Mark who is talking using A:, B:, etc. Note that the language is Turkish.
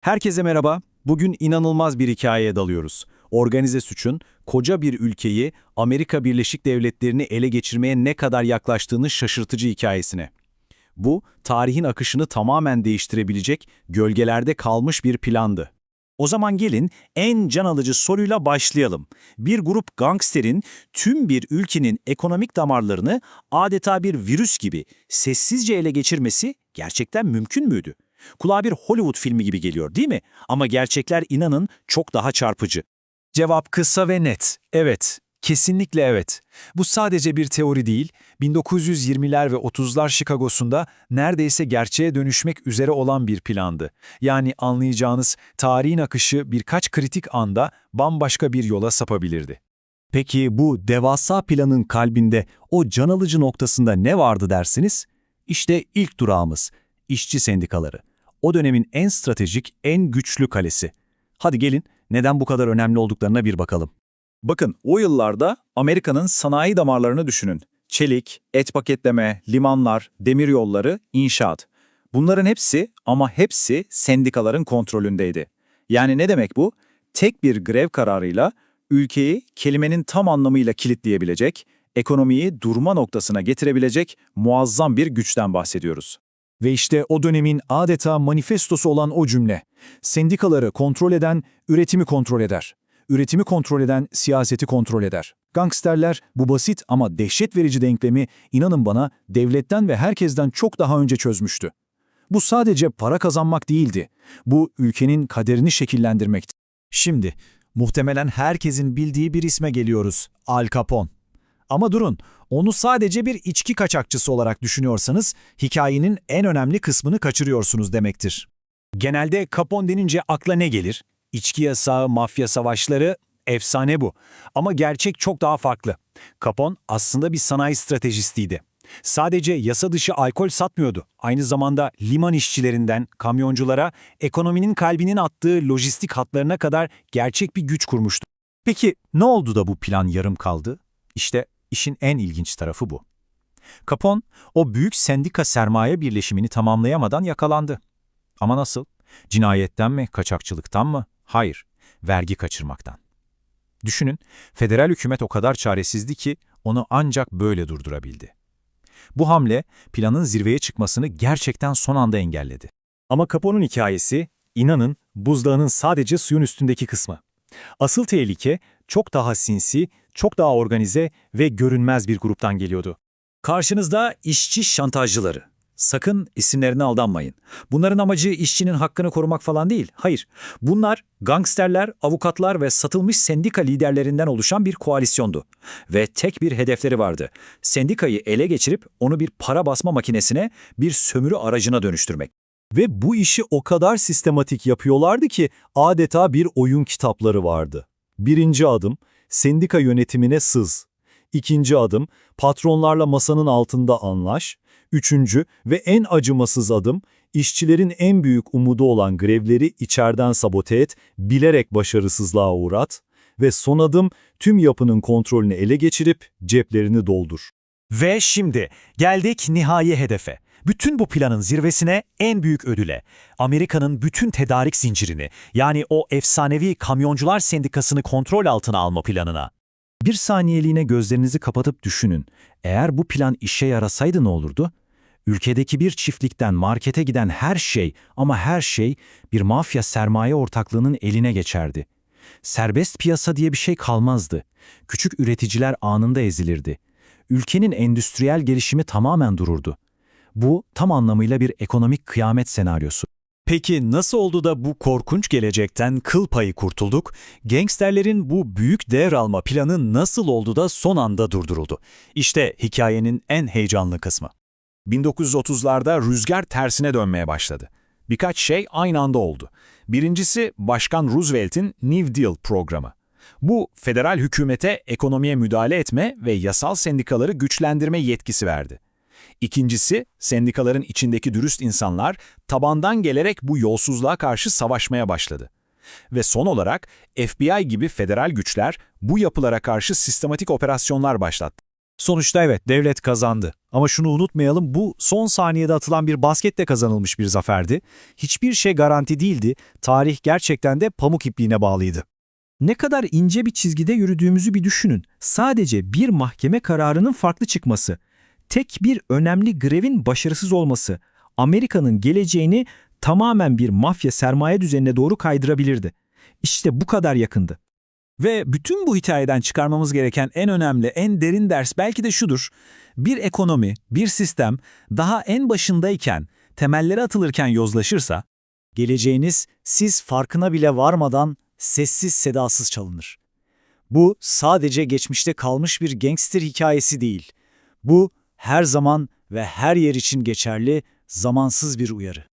A: Herkese merhaba. Bugün inanılmaz bir hikayeye dalıyoruz. Organize suçun koca bir ülkeyi Amerika Birleşik Devletleri'ni ele geçirmeye ne kadar yaklaştığını şaşırtıcı hikayesine. Bu, tarihin akışını tamamen değiştirebilecek gölgelerde kalmış bir plandı. O zaman gelin en can alıcı soruyla başlayalım. Bir grup gangsterin tüm bir ülkenin ekonomik damarlarını adeta bir virüs gibi sessizce ele geçirmesi gerçekten mümkün müydü? Kulağa bir Hollywood filmi gibi geliyor değil mi? Ama gerçekler inanın çok daha çarpıcı.
B: Cevap kısa ve net. Evet. Kesinlikle evet. Bu sadece bir teori değil, 1920'ler ve 30'lar Chicago'sunda neredeyse gerçeğe dönüşmek üzere olan bir plandı. Yani anlayacağınız tarihin akışı birkaç kritik anda bambaşka bir yola sapabilirdi.
A: Peki bu devasa planın kalbinde o can alıcı noktasında ne vardı dersiniz? İşte ilk durağımız, işçi sendikaları. O dönemin en stratejik, en güçlü kalesi. Hadi gelin, neden bu kadar önemli olduklarına bir bakalım. Bakın, o yıllarda Amerika'nın sanayi damarlarını düşünün. Çelik, et paketleme, limanlar, demiryolları, inşaat. Bunların hepsi ama hepsi sendikaların kontrolündeydi. Yani ne demek bu? Tek bir grev kararıyla ülkeyi kelimenin tam anlamıyla kilitleyebilecek, ekonomiyi durma noktasına getirebilecek muazzam bir güçten bahsediyoruz.
B: Ve işte o dönemin adeta manifestosu olan o cümle. Sendikaları kontrol eden, üretimi kontrol eder. Üretimi kontrol eden, siyaseti kontrol eder. Gangsterler bu basit ama dehşet verici denklemi inanın bana devletten ve herkesten çok daha önce çözmüştü. Bu sadece para kazanmak değildi. Bu ülkenin kaderini şekillendirmekti. Şimdi muhtemelen herkesin bildiği bir isme geliyoruz. Al Capone. Ama durun, onu sadece bir içki kaçakçısı olarak düşünüyorsanız hikayenin en önemli kısmını kaçırıyorsunuz demektir. Genelde Capone denince akla ne gelir? İçki yasağı, mafya savaşları, efsane bu. Ama gerçek çok daha farklı. Capone aslında bir sanayi stratejistiydi. Sadece yasa dışı alkol satmıyordu. Aynı zamanda liman işçilerinden kamyonculara, ekonominin kalbinin attığı lojistik hatlarına kadar gerçek bir güç kurmuştu. Peki ne oldu da bu plan yarım kaldı? İşte işin en ilginç tarafı bu. Capone, o büyük sendika sermaye birleşimini tamamlayamadan yakalandı. Ama nasıl? Cinayetten mi, kaçakçılıktan mı? Hayır, vergi kaçırmaktan. Düşünün, federal hükümet o kadar çaresizdi ki onu ancak böyle durdurabildi. Bu hamle planın zirveye çıkmasını gerçekten son anda engelledi.
C: Ama Capone'un hikayesi, inanın, buzdağının sadece suyun üstündeki kısmı. Asıl tehlike çok daha sinsi, çok daha organize ve görünmez bir gruptan geliyordu.
D: Karşınızda işçi şantajcıları. Sakın isimlerine aldanmayın. Bunların amacı işçinin hakkını korumak falan değil. Hayır. Bunlar gangsterler, avukatlar ve satılmış sendika liderlerinden oluşan bir koalisyondu. Ve tek bir hedefleri vardı. Sendikayı ele geçirip onu bir para basma makinesine, bir sömürü aracına dönüştürmek.
E: Ve bu işi o kadar sistematik yapıyorlardı ki adeta bir oyun kitapları vardı. Birinci adım, sendika yönetimine sız. İkinci adım, patronlarla masanın altında anlaş. Üçüncü ve en acımasız adım, işçilerin en büyük umudu olan grevleri içeriden sabote et, bilerek başarısızlığa uğrat. Ve son adım, tüm yapının kontrolünü ele geçirip ceplerini doldur.
B: Ve şimdi geldik nihai hedefe. Bütün bu planın zirvesine en büyük ödüle. Amerika'nın bütün tedarik zincirini yani o efsanevi kamyoncular sendikasını kontrol altına alma planına. Bir saniyeliğine gözlerinizi kapatıp düşünün. Eğer bu plan işe yarasaydı ne olurdu? Ülkedeki bir çiftlikten markete giden her şey ama her şey bir mafya sermaye ortaklığının eline geçerdi. Serbest piyasa diye bir şey kalmazdı. Küçük üreticiler anında ezilirdi. Ülkenin endüstriyel gelişimi tamamen dururdu. Bu tam anlamıyla bir ekonomik kıyamet senaryosu. Peki nasıl oldu da bu korkunç gelecekten kıl payı kurtulduk? Gangsterlerin bu büyük devralma planı nasıl oldu da son anda durduruldu? İşte hikayenin en heyecanlı kısmı.
F: 1930'larda rüzgar tersine dönmeye başladı. Birkaç şey aynı anda oldu. Birincisi Başkan Roosevelt'in New Deal programı. Bu, federal hükümete ekonomiye müdahale etme ve yasal sendikaları güçlendirme yetkisi verdi. İkincisi, sendikaların içindeki dürüst insanlar tabandan gelerek bu yolsuzluğa karşı savaşmaya başladı. Ve son olarak FBI gibi federal güçler bu yapılara karşı sistematik operasyonlar başlattı.
C: Sonuçta evet devlet kazandı. Ama şunu unutmayalım bu son saniyede atılan bir basketle kazanılmış bir zaferdi. Hiçbir şey garanti değildi. Tarih gerçekten de pamuk ipliğine bağlıydı.
G: Ne kadar ince bir çizgide yürüdüğümüzü bir düşünün. Sadece bir mahkeme kararının farklı çıkması, tek bir önemli grevin başarısız olması, Amerika'nın geleceğini tamamen bir mafya sermaye düzenine doğru kaydırabilirdi. İşte bu kadar yakındı.
A: Ve bütün bu hikayeden çıkarmamız gereken en önemli, en derin ders belki de şudur. Bir ekonomi, bir sistem daha en başındayken, temelleri atılırken yozlaşırsa,
B: Geleceğiniz siz farkına bile varmadan sessiz sedasız çalınır. Bu sadece geçmişte kalmış bir gangster hikayesi değil. Bu her zaman ve her yer için geçerli zamansız bir uyarı.